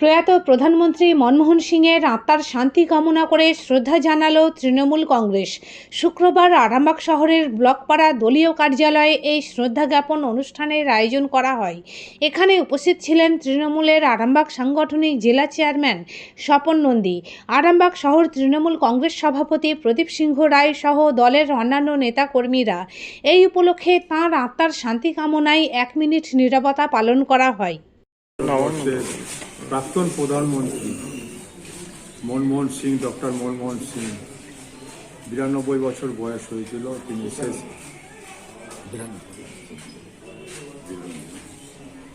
প্রয়াত প্রধানমন্ত্রী মনমোহন সিংয়ের আত্মার শান্তি কামনা করে শ্রদ্ধা জানালো তৃণমূল কংগ্রেস। শুক্রবার আরামবাগ শহরের ব্লকপাড়া দলীয় কার্যালয়ে এই শ্রদ্ধা জ্ঞাপন অনুষ্ঠানের আয়োজন করা হয়। এখানে উপস্থিত ছিলেন তৃণমূলের আরামবাগ সাংগঠনিক জেলা চেয়ারম্যান স্বপন নন্দী, আরামবাগ শহর তৃণমূল কংগ্রেস সভাপতি প্রদীপ সিংহ রায় সহ দলের অন্যান্য নেতাকর্মীরা। এই উপলক্ষে তাঁর আত্মার শান্তি কামনায় এক মিনিট নীরবতা পালন করা হয়। প্রাক্তন প্রধানমন্ত্রী মনমোহন সিং, ডক্টর মনমোহন সিং। বিরানব্বই বছর বয়স হয়েছিল, তিনি শেষ।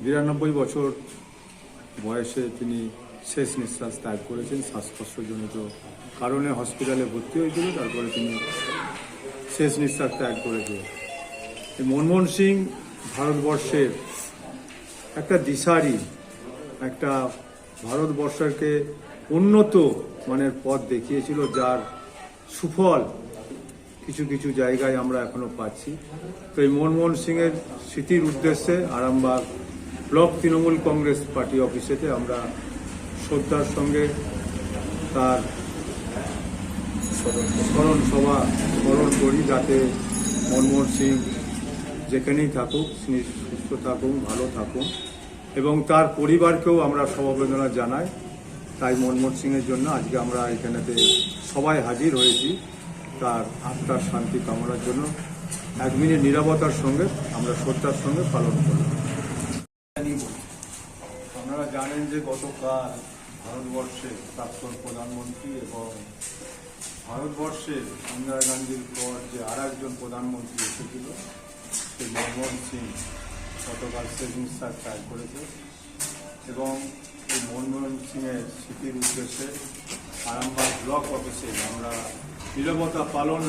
বিরানব্বই বছর বয়সে তিনি শেষ নিঃশ্বাস ত্যাগ করেছেন শ্বাসকষ্টজনিত কারণে হসপিটালে ভর্তি হয়েছিল, তারপরে তিনি শেষ নিঃশ্বাস ত্যাগ করেছে মনমোহন সিং ভারতবর্ষের একটা দিশারি, একটা ভারতবর্ষকে উন্নত মানের পথ দেখিয়েছিল, যার সুফল কিছু কিছু জায়গায় আমরা এখনও পাচ্ছি। তো এই মনমোহন সিংয়ের স্মৃতির উদ্দেশ্যে Arambagh block Trinamool Congress party অফিসেতে আমরা শ্রদ্ধার সঙ্গে তার স্মরণ সভা স্মরণ করি, যাতে মনমোহন সিং যেখানেই থাকুক সুস্থ থাকুন, ভালো থাকুন। এবং তার পরিবারকেও আমরা সমবেদনা জানাই। তাই মনমোহন সিংয়ের জন্য আজকে আমরা এখানেতে সবাই হাজির হয়েছি তার আত্মার শান্তি কামনার জন্য। এক মিনিট নিরাপত্তার সঙ্গে, আমরা শ্রদ্ধার সঙ্গে পালন করি আপনারা জানেন যে গতকাল ভারতবর্ষের প্রাক্তন প্রধানমন্ত্রী এবং ভারতবর্ষের ইন্দিরা গান্ধীর পর যে আর প্রধানমন্ত্রী এসেছিল, সেই মনমোহন সিং গতকাল সেভিংস নিঃশ্বাস ত্যাগ করেছে এবং এই মনমোহন সিংয়ের স্মৃতির উদ্দেশ্যে আরামবাগ ব্লক অফিসে আমরা নিরবতা পালন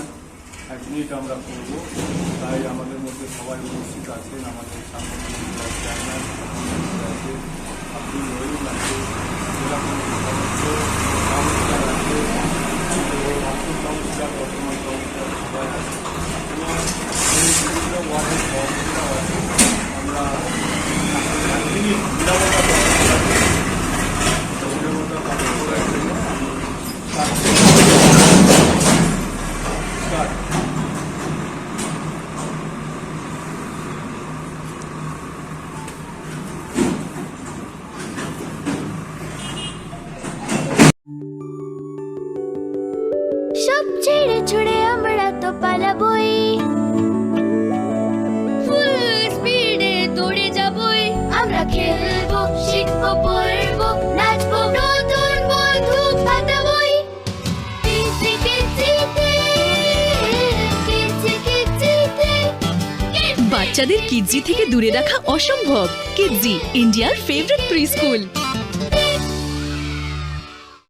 এক মিনিট আমরা করব। তাই আমাদের মধ্যে সবাই উপস্থিত আছেন, আমাদের জেলা চেয়ারম্যান আব্দুল রহিম আছে জেলা কমিটির সদস্য কাউন্সিলর আছে এবং অঞ্চল কাউন্সিলর বর্তমান কাউন্সিলর সবাই আছে এবং এই বিভিন্ন ওয়ার্ডের সভাপতিরাও আছে আমরা এক মিনিট নিরাপত্তা পালন করার জন্য নিরাপত্তা পালন করার জন্য আমি স্টার্ট সব ছেড়ে ছুড়ে আমরা তো পালাবই ফুল দৌড়ে আমরা বাচ্চাদের কিডজি থেকে দূরে রাখা অসম্ভব। কিডজি ইন্ডিয়ার ফেভারিট প্রি স্কুল